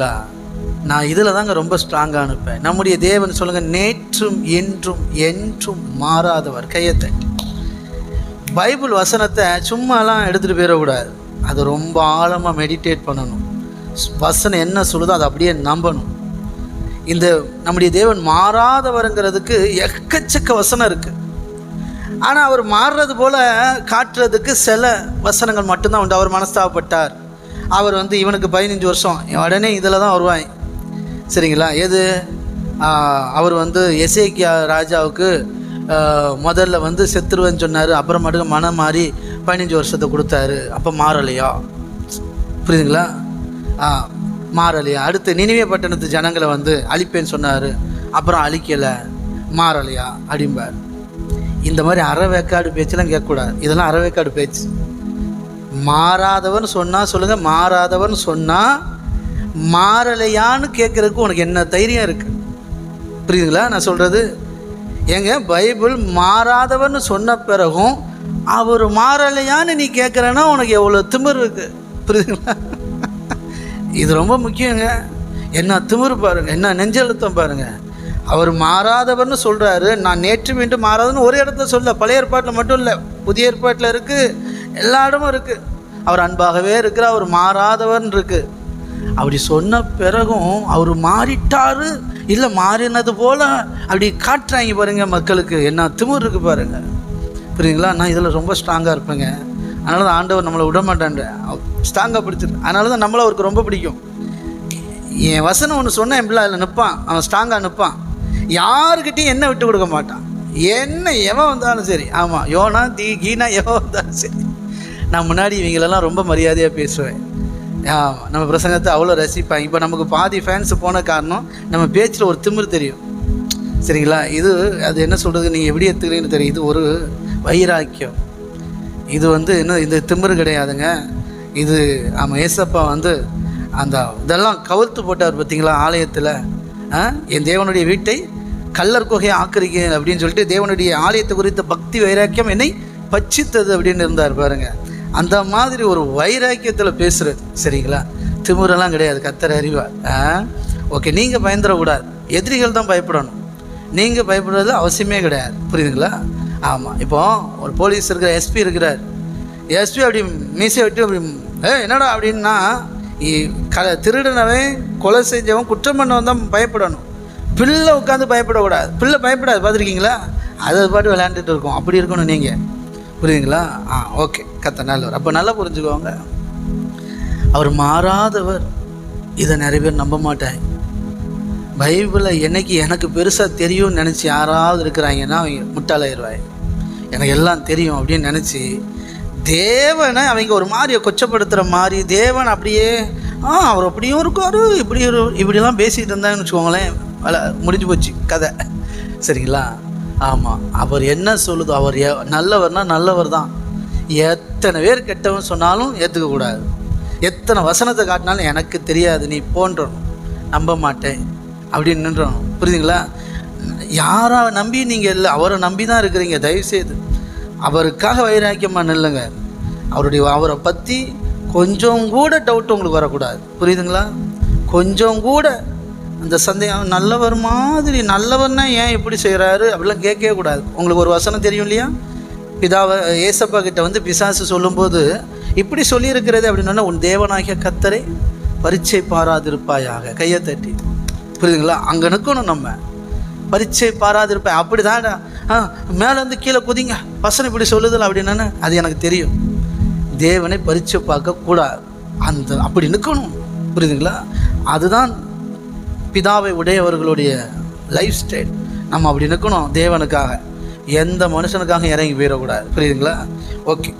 பார்த்தீங்களா நான் இதில் தாங்க ரொம்ப ஸ்ட்ராங்காக அனுப்பேன் நம்முடைய தேவன் சொல்லுங்கள் நேற்றும் என்றும் என்றும் மாறாதவர். கையத்தை பைபிள் வசனத்தை சும்மாலாம் எடுத்துகிட்டு போயிடக்கூடாது. அதை ரொம்ப ஆழமாக மெடிடேட் பண்ணணும். வசனம் என்ன சொல்லுதோ அதை அப்படியே நம்பணும். இந்த நம்முடைய தேவன் மாறாதவருங்கிறதுக்கு எக்கச்சக்க வசனம் இருக்குது ஆனால் அவர் மாறுறது போல் காட்டுறதுக்கு சில வசனங்கள் மட்டும்தான் உண்டு. அவர் மனஸ்தாபப்பட்டார். அவர் வந்து இவனுக்கு பதினஞ்சு வருஷம். உடனே இதில் தான் வருவாய். சரிங்களா? எது? அவர் வந்து எசேக்கியா ராஜாவுக்கு முதல்ல வந்து செத்துருவேன்னு சொன்னார். அப்புறமேட்டுக்கு மனம் மாறி பதினஞ்சு வருஷத்தை கொடுத்தாரு. அப்போ மாறலையா? புரியுதுங்களா? ஆ மாறலையா? அடுத்து நினைவே பட்டணத்து ஜனங்களை வந்து அழிப்பேன்னு சொன்னார். அப்புறம் அழிக்கலை. மாறலையா? அப்படிம்பார். இந்த மாதிரி அறவேக்காடு பேச்செல்லாம் கேட்கக்கூடாது. இதெல்லாம் அறவேக்காடு பேச்சு. மாறாதவன் சொன்னால் சொல்லுங்கள் மாறாதவன் சொன்னால் மாறலையான்னு கேட்குறதுக்கு உனக்கு என்ன தைரியம் இருக்குது புரியுதுங்களா? நான் சொல்கிறது ஏங்க பைபிள் மாறாதவன் சொன்ன பிறகும் அவர் மாறலையான்னு நீ கேட்குறேன்னா உனக்கு எவ்வளோ திமிர் இருக்குது புரியுதுங்களா? இது ரொம்ப முக்கியங்க. என்ன திமிர் பாருங்க என்ன நெஞ்சழுத்தம் பாருங்க. அவர் மாறாதவர்னு சொல்கிறாரு நான் நேற்று மீண்டும் மாறாதன்னு ஒரு இடத்துல சொல்ல பழைய ஏற்பாட்டில் மட்டும் இல்லை புதிய ஏற்பாட்டில் இருக்குது எல்லா இடமும் இருக்குது அவர் அன்பாகவே இருக்கிற அவர் மாறாதவர்னு இருக்குது அப்படி சொன்ன பிறகும் அவர் மாறிட்டாரு. இல்லை மாறினது போல அப்படி காட்டுறாங்க பாருங்க மக்களுக்கு. என்ன திமிர் இருக்கு பாருங்க. புரியுங்களா நான் இதில் ரொம்ப ஸ்ட்ராங்காக இருப்பேங்க. அதனால தான் ஆண்டவர் நம்மளை விட மாட்டான்ற ஸ்ட்ராங்காக பிடிச்சிரு அதனால தான் நம்மளை அவருக்கு ரொம்ப பிடிக்கும். என் வசனம் ஒன்று சொன்னேன் பிள்ளை அதில் நிற்பான் அவன் ஸ்ட்ராங்காக நிற்பான் யாருக்கிட்டையும் என்ன விட்டு கொடுக்க மாட்டான். என்ன எவன் வந்தாலும் சரி. ஆமாம் யோனா தீ கீனா எவன் வந்தாலும் சரி. நான் முன்னாடி இவங்களெல்லாம் ரொம்ப மரியாதையாக பேசுவேன். நம்ம பிரசங்கத்தை அவ்வளோ ரசிப்பேன் இப்போ நமக்கு பாதி ஃபேன்ஸ் போன காரணம் நம்ம பேச்சில் ஒரு திமிர் தெரியும். சரிங்களா? இது அது என்ன சொல்கிறது நீங்கள் எப்படி எடுத்துக்கிறீங்கன்னு தெரியும். இது ஒரு வைராக்கியம். இது வந்து என்ன இது திமிரு கிடையாதுங்க. இது ஆமாம் ஏசப்பா வந்து அந்த இதெல்லாம் கவுத்து போட்டார் பார்த்தீங்களா ஆலயத்தில்? என் தேவனுடைய வீட்டை கல்லர் குகையை ஆக்கிரிக்க அப்படின்னு சொல்லிட்டு தேவனுடைய ஆலயத்தை குறித்த பக்தி வைராக்கியம் என்னை பச்சித்தது அப்படின்னு இருந்தார் பாருங்கள் அந்த மாதிரி ஒரு வைராக்கியத்தில் பேசுகிறது சரிங்களா? திமுறெல்லாம் கிடையாது கத்தர் அறிவார் ஆ? ஓகே நீங்கள் பயந்துடக்கூடாது. எதிரிகள் தான் பயப்படணும். நீங்கள் பயப்படுறது அவசியமே கிடையாது. புரியுதுங்களா? ஆமாம் இப்போ ஒரு போலீஸ் இருக்கிற எஸ்பி இருக்கிறார். எஸ்பி அப்படி மீசை விட்டு அப்படி ஏ என்னடா? அப்படின்னா க திருடனவன் கொலை செஞ்சவன் குற்றம் பண்ணவன் தான் பயப்படணும். பிள்ளை உட்காந்து பயப்படக்கூடாது. பிள்ளை பயப்படாது பார்த்துருக்கீங்களா? அது பாட்டு விளையாண்டுட்டு இருக்கும். அப்படி இருக்கணும் நீங்கள் புரியுதுங்களா? ஆ ஓகே கத்த நல்லவர். அப்போ நல்லா புரிஞ்சுக்கோங்க. அவர் மாறாதவர். இதை நிறைய பேர் நம்ப மாட்டாங்க. பைபிளை என்னைக்கு எனக்கு பெருசாக தெரியும்னு நினச்சி யாராவது இருக்கிறாங்கன்னா அவங்க முட்டாளாயிருவாங்க. எனக்கு எல்லாம் தெரியும் அப்படின்னு நினச்சி தேவனை அவங்க ஒரு மாதிரியை கொச்சப்படுத்துகிற மாதிரி தேவன் அப்படியே ஆ அவர் அப்படியும் இருக்காரு இப்படி இப்படிலாம் பேசிகிட்டு இருந்தாங்கன்னு வச்சுக்கோங்களேன். வேலை முடிஞ்சு போச்சு கதை. சரிங்களா? ஆமாம் அவர் என்ன சொல்லுதோ அவர் நல்லவர்னா நல்லவர் தான் எத்தனை பேர் கெட்டவன் சொன்னாலும் ஏற்றுக்கக்கூடாது எத்தனை வசனத்தை காட்டினாலும் எனக்கு தெரியாது நீ போன்றணும். நம்ப மாட்டேன். அப்படின்னு நின்றணும். புரியுதுங்களா? யாரை நம்பி நீங்கள் இல்லை அவரை நம்பி தான் இருக்கிறீங்க தயவுசெய்து அவருக்காக வைராக்கியமாக நில்லுங்க. அவருடைய அவரை பற்றி கொஞ்சம் கூட டவுட் உங்களுக்கு வரக்கூடாது. புரியுதுங்களா? கொஞ்சம் கூட அந்த சந்தேகம் நல்லவர் மாதிரி நல்லவர்னா ஏன் இப்படி செய்கிறாரு அப்படிலாம் கேட்கவே கூடாது. உங்களுக்கு ஒரு வசனம் தெரியும் இல்லையா? பிதாவை ஏசப்பா கிட்ட வந்து பிசாசு சொல்லும்போது இப்படி சொல்லியிருக்கிறது அப்படின்னா உன் தேவனாகிய கத்தரை பரீட்சை பாராதிருப்பாயாக. கையை தட்டி. புரியுதுங்களா? அங்கே நிற்கணும் நம்ம. பரீட்சை பாராதிருப்பாய் அப்படி தான்டா ஆ மேலேருந்து கீழே குதிங்க. வசனம் இப்படி சொல்லுதல் அப்படின்னா அது எனக்கு தெரியும். தேவனை பரீட்சை பார்க்கக்கூடாது. அந்த அப்படி நிற்கணும். புரியுதுங்களா? அதுதான் பிதாவை உடையவர்களுடைய லைஃப் ஸ்டைல் நம்ம அப்படி நிற்கணும் தேவனுக்காக. எந்த மனுஷனுக்காக இறங்கி போயிடக்கூடாது. புரியுதுங்களா? ஓகே